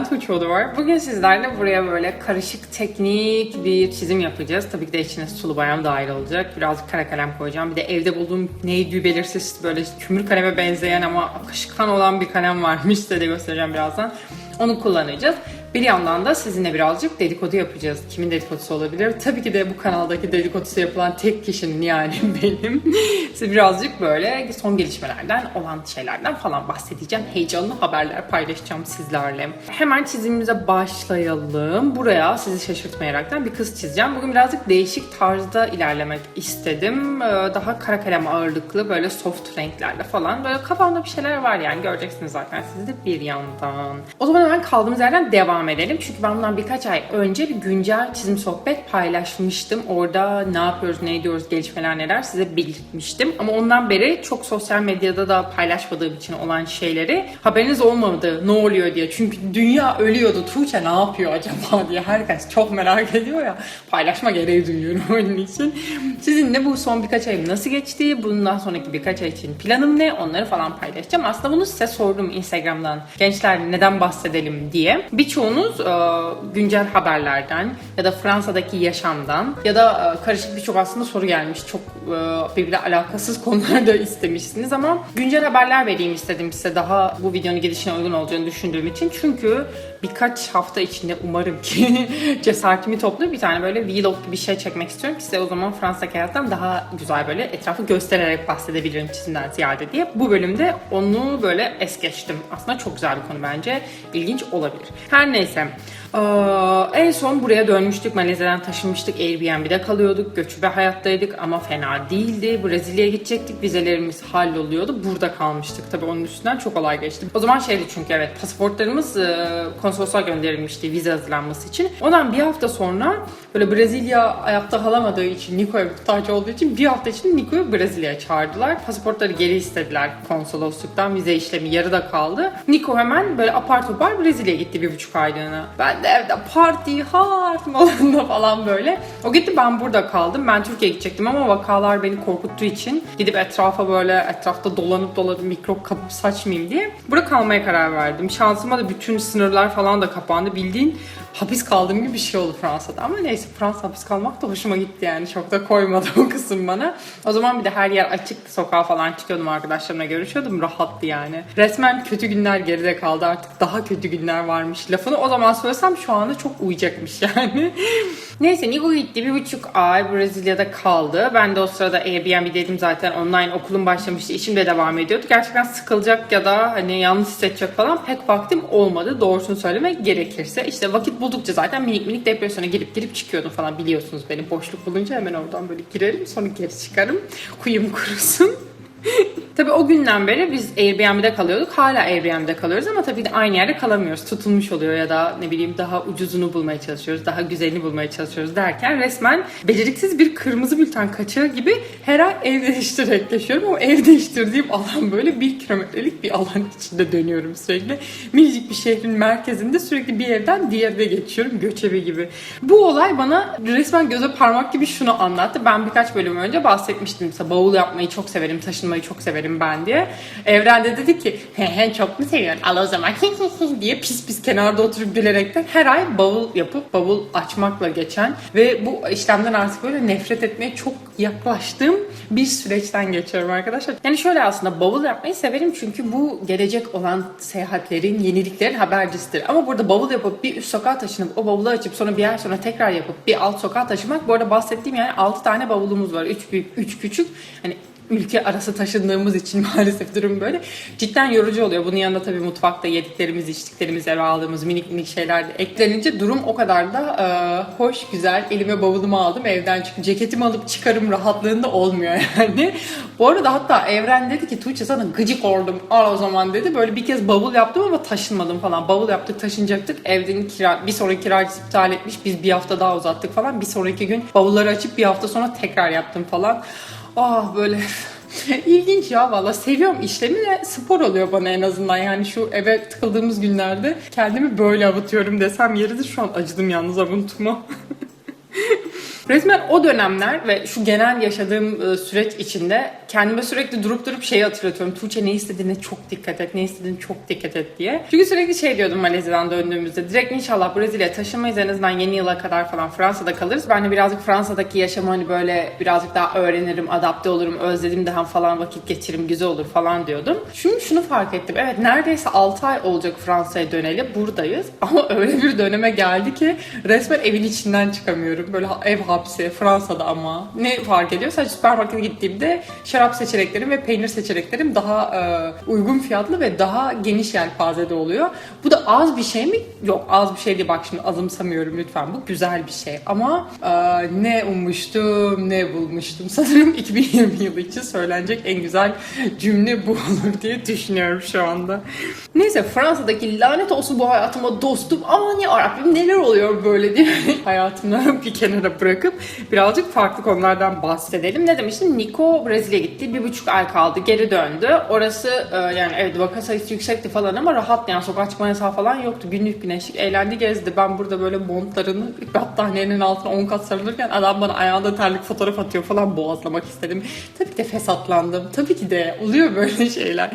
ben Tuğçe Oduvar. Bugün sizlerle buraya böyle karışık teknik bir çizim yapacağız. Tabii ki de içine sulu boyam dahil olacak. Birazcık kara kalem koyacağım. Bir de evde bulduğum neydi belirsiz böyle kümür kaleme benzeyen ama akışkan olan bir kalem varmış. Size de göstereceğim birazdan. Onu kullanacağız. Bir yandan da sizinle birazcık dedikodu yapacağız. Kimin dedikodusu olabilir? Tabii ki de bu kanaldaki dedikodusu yapılan tek kişinin yani benim. Size birazcık böyle son gelişmelerden olan şeylerden falan bahsedeceğim. Heyecanlı haberler paylaşacağım sizlerle. Hemen çizimimize başlayalım. Buraya sizi şaşırtmayaraktan bir kız çizeceğim. Bugün birazcık değişik tarzda ilerlemek istedim. Ee, Daha kara kalem ağırlıklı böyle soft renklerle falan. Böyle kafamda bir şeyler var yani göreceksiniz zaten siz de bir yandan. O zaman hemen kaldığımız yerden devam edelim. Çünkü ben bundan birkaç ay önce bir güncel çizim sohbet paylaşmıştım. Orada ne yapıyoruz, ne ediyoruz, gelişmeler neler size belirtmiştim. Ama ondan beri çok sosyal medyada da paylaşmadığım için olan şeyleri haberiniz olmadı ne oluyor diye. Çünkü dünya ölüyordu. Tuğçe ne yapıyor acaba diye herkes çok merak ediyor ya. Paylaşma gereği duyuyorum onun için. Sizinle bu son birkaç ayım nasıl geçti, bundan sonraki birkaç ay için planım ne onları falan paylaşacağım. Aslında bunu size sordum Instagram'dan. Gençler neden bahsedelim diye. Birçoğunuz e, güncel haberlerden ya da Fransa'daki yaşamdan ya da e, karışık birçok aslında soru gelmiş. Çok e, birbirine alakasız konularda istemişsiniz ama güncel haberler vereyim istedim size daha bu videonun gidişine uygun olacağını düşündüğüm için. Çünkü birkaç hafta içinde umarım ki cesaretimi toplayıp bir tane böyle vlog gibi bir şey çekmek istiyorum ki size o zaman Fransa'daki hayattan daha güzel böyle etrafı göstererek bahsedebilirim çizimden ziyade diye. Bu bölümde onu böyle es geçtim. Aslında çok güzel bir konu bence. İlginç olabilir. Her neyse. En son buraya dönmüştük. Malezya'dan taşınmıştık. Airbnb'de kalıyorduk. Göçebe hayattaydık ama fena değildi. Brezilya'ya gidecektik. Vizelerimiz halloluyordu. Burada kalmıştık. Tabii onun üstünden çok olay geçti. O zaman şeydi çünkü evet pasaportlarımız e, konsolosluğa gönderilmişti vize hazırlanması için. Ondan bir hafta sonra böyle Brezilya ayakta kalamadığı için Nico'ya muhtaç olduğu için bir hafta için Nico'yu Brezilya'ya çağırdılar. Pasaportları geri istediler konsolosluktan. Vize işlemi yarıda kaldı. Nico hemen böyle apar topar Brezilya'ya gitti bir buçuk aylığına. Ben de evde parti hard modunda falan böyle. O gitti ben burada kaldım. Ben Türkiye'ye gidecektim ama vakalar beni korkuttuğu için gidip etrafa böyle etrafta dolanıp dolanıp mikrop kapıp saçmayayım diye burada kalmaya karar verdim. Şansıma da bütün sınırlar falan da kapandı. Bildiğin hapis kaldığım gibi bir şey oldu Fransa'da. Ama neyse Fransa hapis kalmak da hoşuma gitti yani. Çok da koymadı o kısım bana. O zaman bir de her yer açıktı. Sokağa falan çıkıyordum arkadaşlarımla görüşüyordum. Rahattı yani. Resmen kötü günler geride kaldı. Artık daha kötü günler varmış lafını. O zaman söylesem şu anda çok uyacakmış yani. Neyse Nigo gitti. Bir buçuk ay Brezilya'da kaldı. Ben de o sırada Airbnb'deydim zaten. Online okulum başlamıştı. İşim de devam ediyordu. Gerçekten sıkılacak ya da hani yalnız hissedecek falan pek vaktim olmadı. Doğrusunu söylemek gerekirse. İşte vakit buldukça zaten minik minik depresyona girip girip çıkıyordum falan biliyorsunuz beni. Boşluk bulunca hemen oradan böyle girerim. Sonra geri çıkarım. Kuyum kurusun. Tabii o günden beri biz Airbnb'de kalıyorduk. Hala Airbnb'de kalıyoruz ama tabii de aynı yerde kalamıyoruz. Tutulmuş oluyor ya da ne bileyim daha ucuzunu bulmaya çalışıyoruz. Daha güzelini bulmaya çalışıyoruz derken resmen beceriksiz bir kırmızı bülten kaçağı gibi her ay ev değiştirerek yaşıyorum. O ev değiştirdiğim alan böyle bir kilometrelik bir alan içinde dönüyorum sürekli. Minicik bir şehrin merkezinde sürekli bir evden diğerine geçiyorum göçebe gibi. Bu olay bana resmen göze parmak gibi şunu anlattı. Ben birkaç bölüm önce bahsetmiştim. Mesela bavul yapmayı çok severim, taşınmayı çok severim ben diye. Evren de dedi ki he he çok mu seviyorsun al o zaman diye pis pis kenarda oturup gülerekten her ay bavul yapıp bavul açmakla geçen ve bu işlemden artık böyle nefret etmeye çok yaklaştığım bir süreçten geçiyorum arkadaşlar. Yani şöyle aslında bavul yapmayı severim çünkü bu gelecek olan seyahatlerin, yeniliklerin habercisidir. Ama burada bavul yapıp bir üst sokağa taşınıp o bavulu açıp sonra bir ay sonra tekrar yapıp bir alt sokağa taşımak bu arada bahsettiğim yani 6 tane bavulumuz var. 3 büyük, 3 küçük. Hani ülke arası taşındığımız için maalesef durum böyle. Cidden yorucu oluyor. Bunun yanında tabii mutfakta yediklerimiz, içtiklerimiz, eve aldığımız minik minik şeyler de eklenince durum o kadar da e, hoş, güzel. Elime bavulumu aldım, evden çıkıp ceketimi alıp çıkarım rahatlığında olmuyor yani. Bu arada hatta Evren dedi ki Tuğçe sana gıcık oldum al o zaman dedi. Böyle bir kez bavul yaptım ama taşınmadım falan. Bavul yaptık, taşınacaktık. Evden kira, bir sonraki kiracısı iptal etmiş. Biz bir hafta daha uzattık falan. Bir sonraki gün bavulları açıp bir hafta sonra tekrar yaptım falan. Ah böyle. İlginç ya valla seviyorum işlemi de spor oluyor bana en azından. Yani şu eve tıkıldığımız günlerde kendimi böyle avutuyorum desem yeridir. Şu an acıdım yalnız avuntumu. Resmen o dönemler ve şu genel yaşadığım e, süreç içinde kendime sürekli durup durup şeyi hatırlatıyorum. Tuğçe ne istediğine çok dikkat et, ne istediğine çok dikkat et diye. Çünkü sürekli şey diyordum Malezya'dan döndüğümüzde. Direkt inşallah Brezilya'ya taşınmayız en azından yeni yıla kadar falan Fransa'da kalırız. Ben de birazcık Fransa'daki yaşamı hani böyle birazcık daha öğrenirim, adapte olurum, özledim daha falan vakit geçiririm, güzel olur falan diyordum. Şimdi şunu fark ettim. Evet neredeyse 6 ay olacak Fransa'ya döneli. Buradayız. Ama öyle bir döneme geldi ki resmen evin içinden çıkamıyorum. Böyle ev hapsi Fransa'da ama. Ne fark ediyor? Sadece süpermarkete gittiğimde şarap seçeneklerim ve peynir seçeneklerim daha e, uygun fiyatlı ve daha geniş yelpazede oluyor. Bu da az bir şey mi? Yok az bir şey değil. Bak şimdi azımsamıyorum lütfen. Bu güzel bir şey. Ama e, ne ummuştum ne bulmuştum. Sanırım 2020 yılı için söylenecek en güzel cümle bu olur diye düşünüyorum şu anda. Neyse Fransa'daki lanet olsun bu hayatıma dostum. Aman ya Rabbim neler oluyor böyle diye hayatımı bir kenara bırakıp birazcık farklı konulardan bahsedelim. Ne demiştim? Nico Brezilya'ya gitti. Bir buçuk ay kaldı. Geri döndü. Orası e, yani evet vaka sayısı yüksekti falan ama rahat yani sokağa çıkma yasağı falan yoktu. Günlük güneşlik eğlendi gezdi. Ben burada böyle montlarını battaniyenin altına 10 kat sarılırken adam bana ayağında terlik fotoğraf atıyor falan boğazlamak istedim. Tabii ki de fesatlandım. Tabii ki de oluyor böyle şeyler.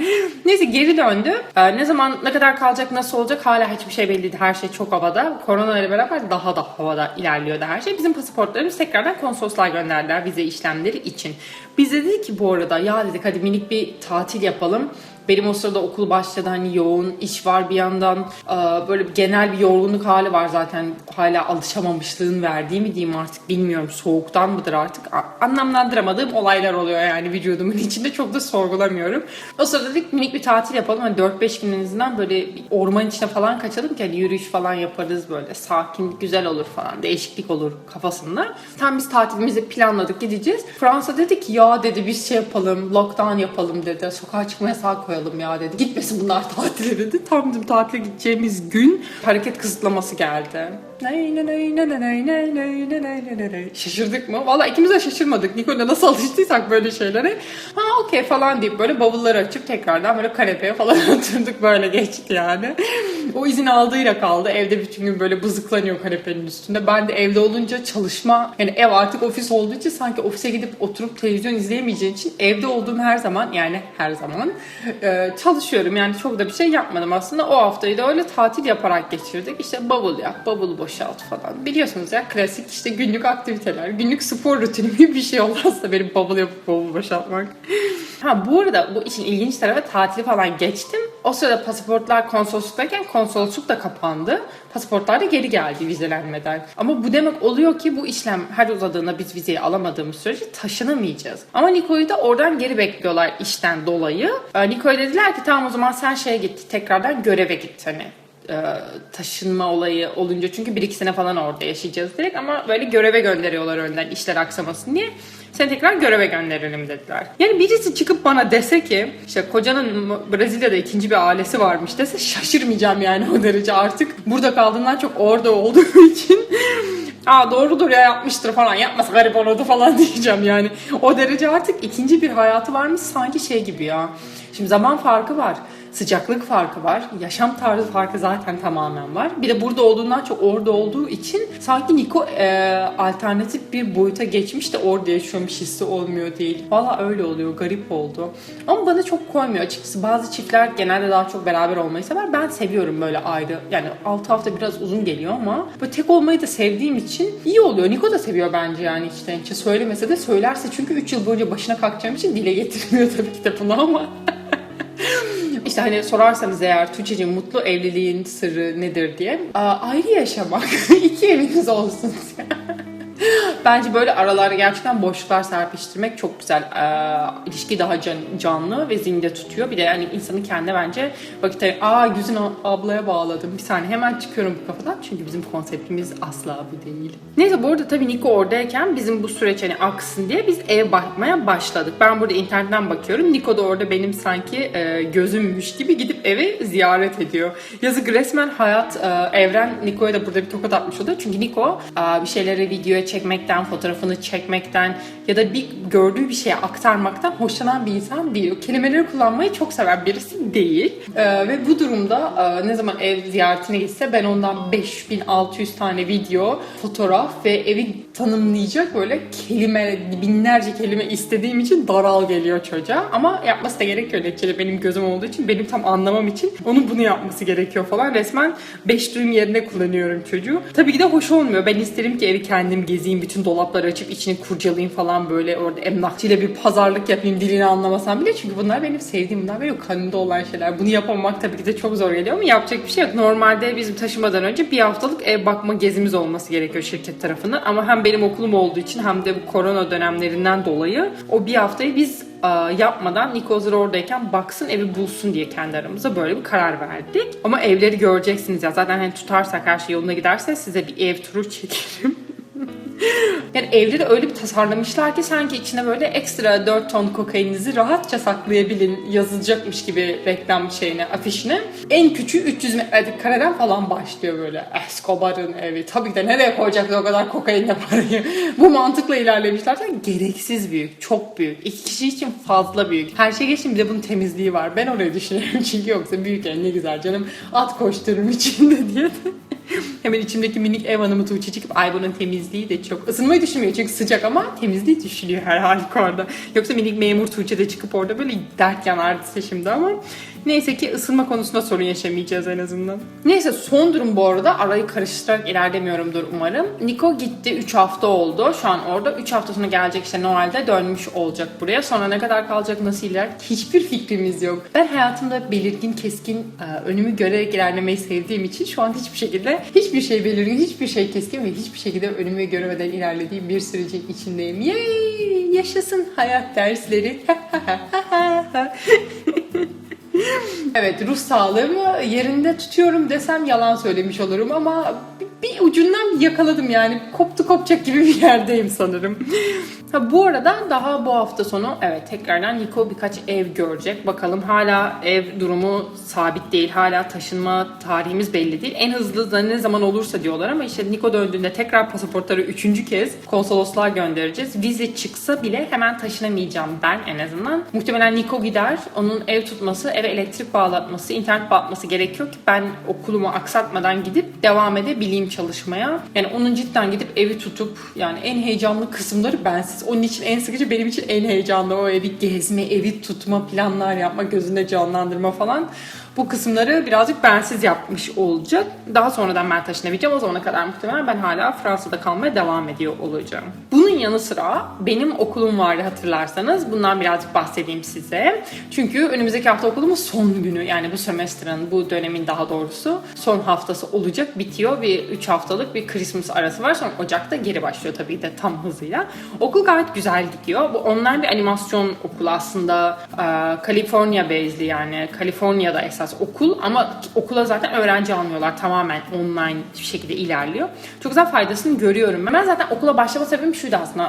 Neyse geri döndü. Ee, ne zaman ne kadar kalacak nasıl olacak hala hiçbir şey belli değil. Her şey çok havada. Korona ile beraber daha da havada ilerliyordu her şey. Bizim pasaportlarımız tekrardan konsolosluğa gönderdiler vize işlemleri için. Biz de dedik ki bu arada ya dedik hadi minik bir tatil yapalım. Benim o sırada okul başladı hani yoğun iş var bir yandan. Ee, böyle genel bir yorgunluk hali var zaten. Hala alışamamışlığın verdiği mi diyeyim artık bilmiyorum. Soğuktan mıdır artık? Anlamlandıramadığım olaylar oluyor yani vücudumun içinde. Çok da sorgulamıyorum. O sırada dedik minik bir tatil yapalım. Hani 4-5 günümüzden böyle orman içine falan kaçalım ki hani yürüyüş falan yaparız böyle. Sakin güzel olur falan değişiklik olur kafasında. Tam biz tatilimizi planladık gideceğiz. Fransa dedi ki ya dedi biz şey yapalım lockdown yapalım dedi. Sokağa çıkma yasağı koyalım ya dedi. Gitmesin bunlar tatile dedi. Tam dedim tatile gideceğimiz gün hareket kısıtlaması geldi. Şaşırdık mı? Valla ikimiz de şaşırmadık. Niko'yla nasıl alıştıysak böyle şeylere. Ha okey falan deyip böyle bavulları açıp tekrardan böyle kanepeye falan oturduk. Böyle geçti yani. O izin aldığıyla kaldı. Evde bütün gün böyle bızıklanıyor kanepenin üstünde. Ben de evde olunca çalışma yani ev artık ofis olduğu için sanki ofise gidip oturup televizyon izleyemeyeceğim için evde olduğum her zaman yani her zaman e, çalışıyorum. Yani çok da bir şey yapmadım aslında. O haftayı da öyle tatil yaparak geçirdik. İşte bavul yap, bavulu boşalt falan. Biliyorsunuz ya klasik işte günlük aktiviteler, günlük spor rutini gibi bir şey olmazsa benim bavul yapıp bavul boşaltmak. Ha bu arada bu işin ilginç tarafı tatili falan geçtim. O sırada pasaportlar konsolosluktayken konsolosluk da kapandı. Pasaportlar da geri geldi vizelenmeden. Ama bu demek oluyor ki bu işlem her uzadığında biz vizeyi alamadığımız sürece taşınamayacağız. Ama Niko'yu da oradan geri bekliyorlar işten dolayı. Ee, Niko'ya dediler ki tamam o zaman sen şeye git tekrardan göreve git hani e, taşınma olayı olunca çünkü bir iki sene falan orada yaşayacağız direkt ama böyle göreve gönderiyorlar önden işler aksamasın diye. Seni tekrar göreve gönderelim dediler. Yani birisi çıkıp bana dese ki işte kocanın Brezilya'da ikinci bir ailesi varmış dese şaşırmayacağım yani o derece artık. Burada kaldığından çok orada olduğu için Aa doğrudur ya yapmıştır falan yapmasa garip olurdu falan diyeceğim yani. O derece artık ikinci bir hayatı varmış sanki şey gibi ya. Şimdi zaman farkı var. Sıcaklık farkı var. Yaşam tarzı farkı zaten tamamen var. Bir de burada olduğundan çok orada olduğu için sanki Niko e, alternatif bir boyuta geçmiş de orada yaşıyormuş hissi olmuyor değil. Valla öyle oluyor. Garip oldu. Ama bana çok koymuyor açıkçası. Bazı çiftler genelde daha çok beraber olmayı sever. Ben seviyorum böyle ayrı. Yani 6 hafta biraz uzun geliyor ama böyle tek olmayı da sevdiğim için iyi oluyor. Niko da seviyor bence yani içten içe. Söylemese de söylerse çünkü 3 yıl boyunca başına kalkacağım için dile getirmiyor tabii ki de bunu ama. İşte hani sorarsanız eğer Tuğçe'cim mutlu evliliğin sırrı nedir diye. Aa, ayrı yaşamak. İki eviniz olsun. Bence böyle aralarda gerçekten boşluklar serpiştirmek çok güzel. Ee, ilişki daha can- canlı ve zinde tutuyor. Bir de yani insanın kendine bence vakit ayır- Aa Güzin ablaya bağladım. Bir saniye hemen çıkıyorum bu kafadan. Çünkü bizim konseptimiz asla bu değil. Neyse bu arada tabii Niko oradayken bizim bu süreç hani aksın diye biz ev bakmaya başladık. Ben burada internetten bakıyorum. Niko da orada benim sanki e, gözümmüş gibi gidip evi ziyaret ediyor. Yazık resmen hayat, e, evren Niko'ya da burada bir tokat atmış oluyor. Çünkü Niko e, bir şeyleri videoya çekmekten, fotoğrafını çekmekten ya da bir gördüğü bir şeye aktarmaktan hoşlanan bir insan değil. Kelimeleri kullanmayı çok seven birisi değil. E, ve bu durumda ne zaman ev ziyaretine gitse ben ondan 5600 tane video, fotoğraf ve evi tanımlayacak böyle kelime, binlerce kelime istediğim için daral geliyor çocuğa. Ama yapması da gerekiyor neticede benim gözüm olduğu için, benim tam anlamam için onun bunu yapması gerekiyor falan. Resmen beş duyum yerine kullanıyorum çocuğu. Tabii ki de hoş olmuyor. Ben isterim ki evi kendim gezeyim, bütün dolapları açıp içini kurcalayayım falan böyle orada emlakçıyla bir pazarlık yapayım dilini anlamasam bile. Çünkü bunlar benim sevdiğim, bunlar benim kanımda olan şeyler. Bunu yapamamak tabii ki de çok zor geliyor ama yapacak bir şey yok. Normalde bizim taşımadan önce bir haftalık ev bakma gezimiz olması gerekiyor şirket tarafından. Ama hem benim okulum olduğu için hem de bu korona dönemlerinden dolayı o bir haftayı biz e, yapmadan Niko oradayken baksın evi bulsun diye kendi aramızda böyle bir karar verdik. Ama evleri göreceksiniz ya zaten hani tutarsak her şey yoluna giderse size bir ev turu çekerim. Yani evleri öyle bir tasarlamışlar ki sanki içine böyle ekstra 4 ton kokaininizi rahatça saklayabilin yazılacakmış gibi reklam şeyine, afişine. En küçüğü 300 metrelik kareden falan başlıyor böyle. Escobar'ın evi. Tabii ki de nereye koyacaktı o kadar kokainle parayı? Bu mantıkla ilerlemişler. Yani gereksiz büyük, çok büyük. İki kişi için fazla büyük. Her şey geçin bir de bunun temizliği var. Ben orayı düşünüyorum çünkü yoksa büyük ev ne güzel canım. At koştururum içinde diye. Hemen içimdeki minik ev hanımı Tuğçe çıkıp ay bunun temizliği de çok ısınmayı düşünmüyor çünkü sıcak ama temizliği düşünüyor her halükarda. Yoksa minik memur Tuğçe de çıkıp orada böyle dert yanardı şimdi ama neyse ki ısınma konusunda sorun yaşamayacağız en azından. Neyse son durum bu arada arayı karıştırarak ilerlemiyorumdur umarım. Niko gitti 3 hafta oldu. Şu an orada 3 hafta sonra gelecek işte Noel'de dönmüş olacak buraya. Sonra ne kadar kalacak nasıl iler hiçbir fikrimiz yok. Ben hayatımda belirgin keskin e, önümü görerek ilerlemeyi sevdiğim için şu an hiçbir şekilde hiçbir şey belirgin, hiçbir şey keskin ve hiçbir şekilde önümü göremeden ilerlediğim bir sürecin içindeyim. Yay! Yaşasın hayat dersleri. Evet ruh sağlığımı yerinde tutuyorum desem yalan söylemiş olurum ama bir, ucundan yakaladım yani. Koptu kopacak gibi bir yerdeyim sanırım. Ha, bu arada daha bu hafta sonu evet tekrardan Niko birkaç ev görecek. Bakalım hala ev durumu sabit değil. Hala taşınma tarihimiz belli değil. En hızlı da ne zaman olursa diyorlar ama işte Niko döndüğünde tekrar pasaportları üçüncü kez konsolosluğa göndereceğiz. Vize çıksa bile hemen taşınamayacağım ben en azından. Muhtemelen Niko gider. Onun ev tutması, eve elektrik bağlatması, internet bağlatması gerekiyor ki ben okulumu aksatmadan gidip devam edebileyim çalışmaya. Yani onun cidden gidip evi tutup yani en heyecanlı kısımları bensiz. Onun için en sıkıcı benim için en heyecanlı o evi gezme, evi tutma, planlar yapma, gözünde canlandırma falan. Bu kısımları birazcık bensiz yapmış olacak. Daha sonradan ben taşınabileceğim. O zamana kadar muhtemelen ben hala Fransa'da kalmaya devam ediyor olacağım. Bunun yanı sıra benim okulum vardı hatırlarsanız. Bundan birazcık bahsedeyim size. Çünkü önümüzdeki hafta okulumun son günü. Yani bu semestrin, bu dönemin daha doğrusu son haftası olacak. Bitiyor. Bir 3 haftalık bir Christmas arası var. Sonra Ocak'ta geri başlıyor tabii de tam hızıyla. Okul gayet güzel gidiyor. Bu onlar bir animasyon okulu aslında. California based'li yani. Kaliforniya'da esas okul ama okula zaten öğrenci almıyorlar. Tamamen online bir şekilde ilerliyor. Çok güzel faydasını görüyorum. Ben zaten okula başlama sebebim şuydu aslında.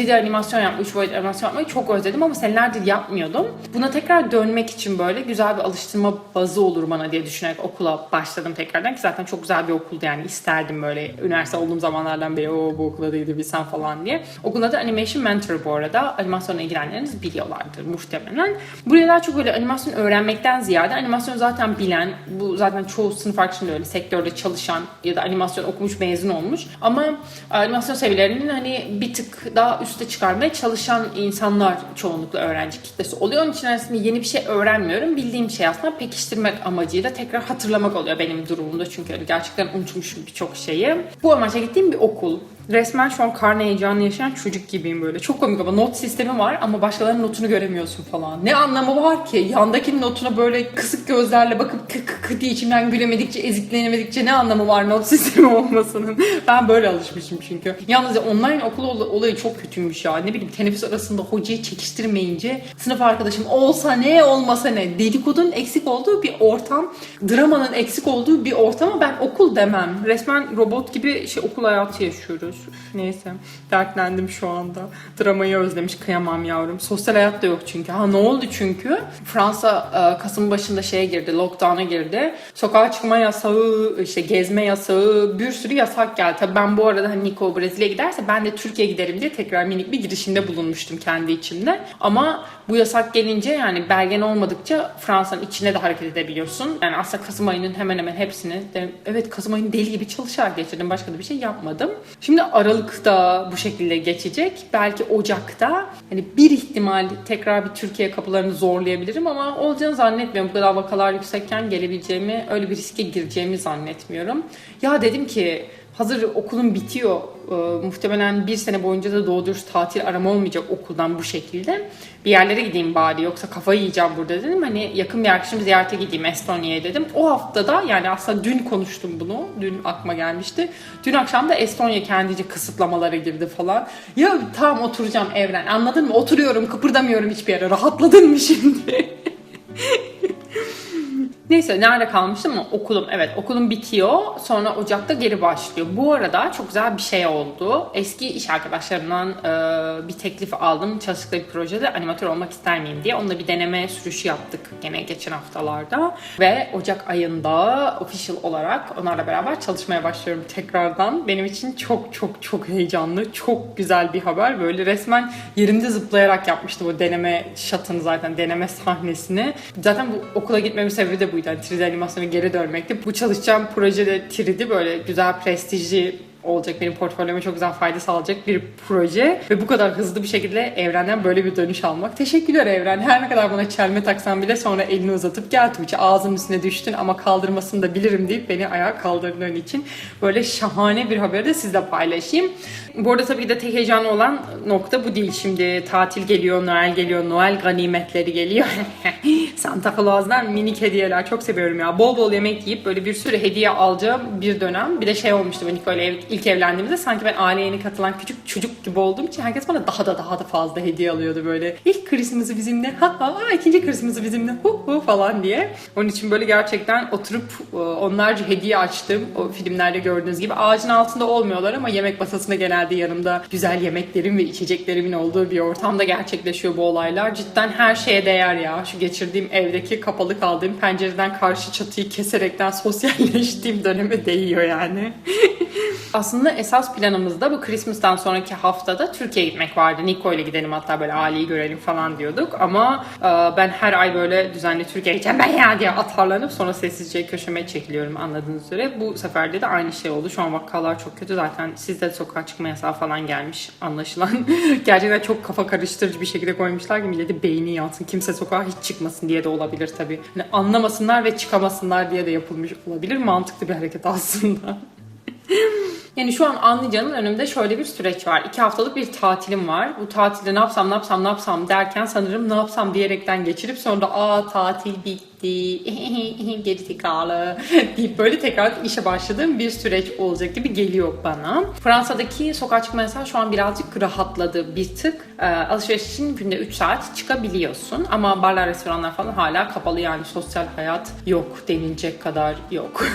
3D animasyon yapmayı, 3 boyut animasyon yapmayı çok özledim ama senelerdir yapmıyordum. Buna tekrar dönmek için böyle güzel bir alıştırma bazı olur bana diye düşünerek okula başladım tekrardan ki zaten çok güzel bir okuldu yani isterdim böyle üniversite olduğum zamanlardan beri o bu okula değildi bilsem falan diye. Okulun adı Animation Mentor bu arada. Animasyona ilgilenenleriniz biliyorlardır muhtemelen. Buraya daha çok böyle animasyon öğrenmekten ziyade animasyon zaten bilen, bu zaten çoğu sınıf arkadaşım öyle sektörde çalışan ya da animasyon okumuş mezun olmuş. Ama animasyon seviyelerinin hani bir tık daha üste çıkarmaya çalışan insanlar çoğunlukla öğrenci kitlesi oluyor. Onun için aslında yeni bir şey öğrenmiyorum. Bildiğim şey aslında pekiştirmek amacıyla tekrar hatırlamak oluyor benim durumumda. Çünkü gerçekten unutmuşum birçok şeyi. Bu amaçla gittiğim bir okul. Resmen şu an karne heyecanı yaşayan çocuk gibiyim böyle. Çok komik ama not sistemi var ama başkalarının notunu göremiyorsun falan. Ne anlamı var ki? Yandakinin notuna böyle kısık gözlerle bakıp kı kı kı diye içimden gülemedikçe, eziklenemedikçe ne anlamı var not sistemi olmasının? Ben böyle alışmışım çünkü. Yalnız online okul olayı çok kötüymüş ya. Ne bileyim teneffüs arasında hocayı çekiştirmeyince sınıf arkadaşım olsa ne olmasa ne dedikodunun eksik olduğu bir ortam, dramanın eksik olduğu bir ortama ben okul demem. Resmen robot gibi şey okul hayatı yaşıyoruz. Üf, neyse dertlendim şu anda. Dramayı özlemiş kıyamam yavrum. Sosyal hayat da yok çünkü. Ha ne oldu çünkü? Fransa e, Kasım başında şeye girdi, lockdown'a girdi. Sokağa çıkma yasağı, işte gezme yasağı, bir sürü yasak geldi. Tabii ben bu arada hani Nico Brezilya'ya giderse ben de Türkiye'ye giderim diye tekrar minik bir girişimde bulunmuştum kendi içimde. Ama bu yasak gelince yani belgen olmadıkça Fransa'nın içine de hareket edebiliyorsun. Yani aslında Kasım ayının hemen hemen hepsini de, evet Kasım ayını deli gibi çalışarak geçirdim. Başka da bir şey yapmadım. Şimdi Şimdi Aralık'ta bu şekilde geçecek. Belki Ocak'ta hani bir ihtimal tekrar bir Türkiye kapılarını zorlayabilirim ama olacağını zannetmiyorum. Bu kadar vakalar yüksekken gelebileceğimi, öyle bir riske gireceğimi zannetmiyorum. Ya dedim ki hazır okulum bitiyor. Ee, muhtemelen bir sene boyunca da doğru dürüst tatil arama olmayacak okuldan bu şekilde. Bir yerlere gideyim bari yoksa kafayı yiyeceğim burada dedim. Hani yakın bir arkadaşımı ziyarete gideyim Estonya'ya dedim. O haftada yani aslında dün konuştum bunu. Dün aklıma gelmişti. Dün akşam da Estonya kendice kısıtlamalara girdi falan. Ya tamam oturacağım Evren anladın mı? Oturuyorum kıpırdamıyorum hiçbir yere. Rahatladın mı şimdi? Neyse nerede kalmıştım mı? Okulum. Evet okulum bitiyor. Sonra Ocak'ta geri başlıyor. Bu arada çok güzel bir şey oldu. Eski iş arkadaşlarımdan e, bir teklif aldım. Çalıştıkları bir projede animatör olmak ister miyim diye. Onunla bir deneme sürüşü yaptık gene geçen haftalarda. Ve Ocak ayında official olarak onlarla beraber çalışmaya başlıyorum tekrardan. Benim için çok çok çok heyecanlı. Çok güzel bir haber. Böyle resmen yerinde zıplayarak yapmıştım o deneme şatını zaten deneme sahnesini. Zaten bu okula gitmemin sebebi de buydu. Yani 3D animasyona geri dönmekti. Bu çalışacağım projede 3D böyle güzel prestijli olacak benim portfolyoma çok güzel fayda sağlayacak bir proje ve bu kadar hızlı bir şekilde evrenden böyle bir dönüş almak. Teşekkürler evren. Her ne kadar bana çelme taksan bile sonra elini uzatıp gel Tuğçe ağzımın üstüne düştün ama kaldırmasını da bilirim deyip beni ayağa kaldırdığın için böyle şahane bir haberi de sizle paylaşayım. Bu arada tabii ki de tek heyecanlı olan nokta bu değil. Şimdi tatil geliyor, Noel geliyor, Noel ganimetleri geliyor. Santa Claus'dan minik hediyeler çok seviyorum ya. Bol bol yemek yiyip böyle bir sürü hediye alacağım bir dönem. Bir de şey olmuştu ben ilk ev, ilk evlendiğimizde sanki ben aileye yeni katılan küçük çocuk gibi olduğum için herkes bana daha da daha da fazla hediye alıyordu böyle. İlk Christmas'ı bizimle, ha ha ikinci Christmas'ı bizimle, hu hu falan diye. Onun için böyle gerçekten oturup e, onlarca hediye açtım. O filmlerde gördüğünüz gibi ağacın altında olmuyorlar ama yemek masasına genelde yanımda güzel yemeklerim ve içeceklerimin olduğu bir ortamda gerçekleşiyor bu olaylar. Cidden her şeye değer ya. Şu geçirdiğim evdeki kapalı kaldığım pencereden karşı çatıyı keserekten sosyalleştiğim döneme değiyor yani. Aslında esas planımızda bu Christmas'tan sonraki haftada Türkiye'ye gitmek vardı. Niko ile gidelim hatta böyle aileyi görelim falan diyorduk. Ama e, ben her ay böyle düzenli Türkiye'ye gideceğim ben ya diye atarlanıp sonra sessizce köşeme çekiliyorum anladığınız üzere. Bu seferde de aynı şey oldu. Şu an vakalar çok kötü zaten sizde de sokağa çıkma yasağı falan gelmiş anlaşılan. Gerçekten çok kafa karıştırıcı bir şekilde koymuşlar ki milleti beyni yansın. Kimse sokağa hiç çıkmasın diye de olabilir tabii. Yani anlamasınlar ve çıkamasınlar diye de yapılmış olabilir. Mantıklı bir hareket aslında. Yani şu an anlayacağınız önümde şöyle bir süreç var. İki haftalık bir tatilim var. Bu tatilde ne yapsam ne yapsam ne yapsam derken sanırım ne yapsam diyerekten geçirip sonra da aa tatil bitti geri tekrarlı deyip böyle tekrar işe başladığım bir süreç olacak gibi geliyor bana. Fransa'daki sokağa çıkma yasağı şu an birazcık rahatladı bir tık. Ee, alışveriş için günde 3 saat çıkabiliyorsun ama barlar, restoranlar falan hala kapalı yani sosyal hayat yok denilecek kadar yok.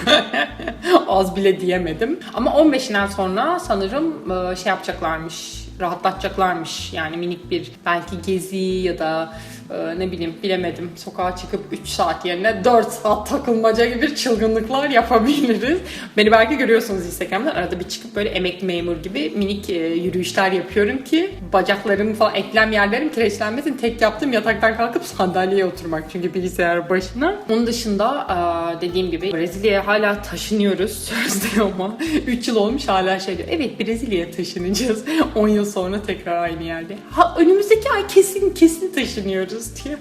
Az bile diyemedim. Ama 15'inden sonra sanırım e, şey yapacaklarmış rahatlatacaklarmış. Yani minik bir belki gezi ya da e, ne bileyim bilemedim sokağa çıkıp 3 saat yerine 4 saat takılmaca gibi çılgınlıklar yapabiliriz. Beni belki görüyorsunuz Instagram'dan arada bir çıkıp böyle emekli memur gibi minik e, yürüyüşler yapıyorum ki bacaklarım falan eklem yerlerim kireçlenmesin. Tek yaptığım yataktan kalkıp sandalyeye oturmak çünkü bilgisayar başına. Onun dışında e, dediğim gibi Brezilya'ya hala taşınıyoruz sözde ama 3 yıl olmuş hala şey diyor. Evet Brezilya'ya taşınacağız 10 yıl sonra tekrar aynı yerde. Ha önümüzdeki ay kesin kesin taşınıyoruz diye.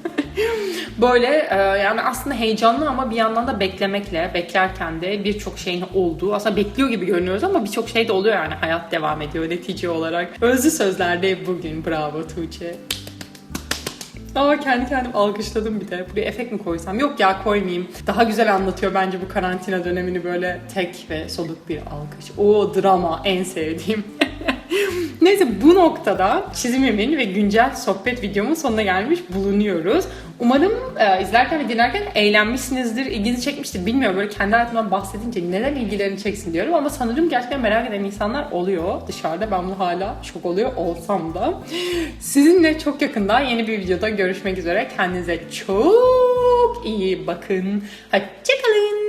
Böyle e, yani aslında heyecanlı ama bir yandan da beklemekle, beklerken de birçok şeyin olduğu, aslında bekliyor gibi görünüyoruz ama birçok şey de oluyor yani hayat devam ediyor netice olarak. Özlü sözlerde bugün bravo Tuğçe. Aa kendi kendim alkışladım bir de. Buraya efekt mi koysam? Yok ya koymayayım. Daha güzel anlatıyor bence bu karantina dönemini böyle tek ve soluk bir alkış. O drama en sevdiğim. Neyse bu noktada çizimimin ve güncel sohbet videomun sonuna gelmiş bulunuyoruz. Umarım e, izlerken ve dinlerken eğlenmişsinizdir, ilginizi çekmiştir. Bilmiyorum böyle kendi hayatımdan bahsedince neden ilgilerini çeksin diyorum ama sanırım gerçekten merak eden insanlar oluyor dışarıda. Ben bunu hala şok oluyor olsam da. Sizinle çok yakında yeni bir videoda görüşmek üzere. Kendinize çok iyi bakın. Hoşçakalın.